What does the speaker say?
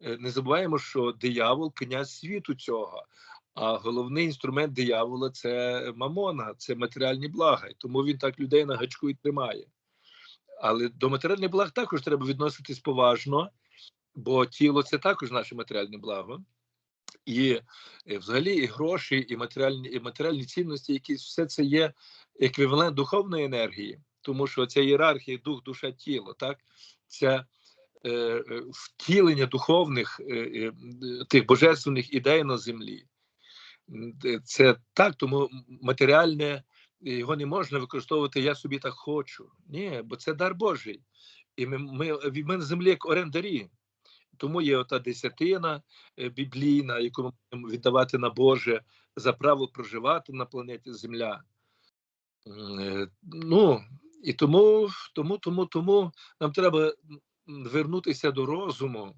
не забуваємо, що диявол князь світу цього. А головний інструмент диявола це мамона, це матеріальні блага. І тому він так людей на гачку і тримає. Але до матеріальних благ також треба відноситись поважно, бо тіло це також наше матеріальне благо. І е, взагалі і гроші, і матеріальні, і матеріальні цінності, якісь все це є еквівалент духовної енергії, тому що ця ієрархія, дух, душа, тіло, так е, е, втілення духовних е, е, тих божественних ідей на землі. Е, Це так, тому матеріальне е, його не можна використовувати. Я собі так хочу. Ні, бо це дар Божий. І ми, ми, ми на землі як орендарі. Тому є ота десятина е, біблійна, яку ми маємо віддавати на Боже за право проживати на планеті Земля. Е, Ну і тому, тому, тому, тому нам треба вернутися до розуму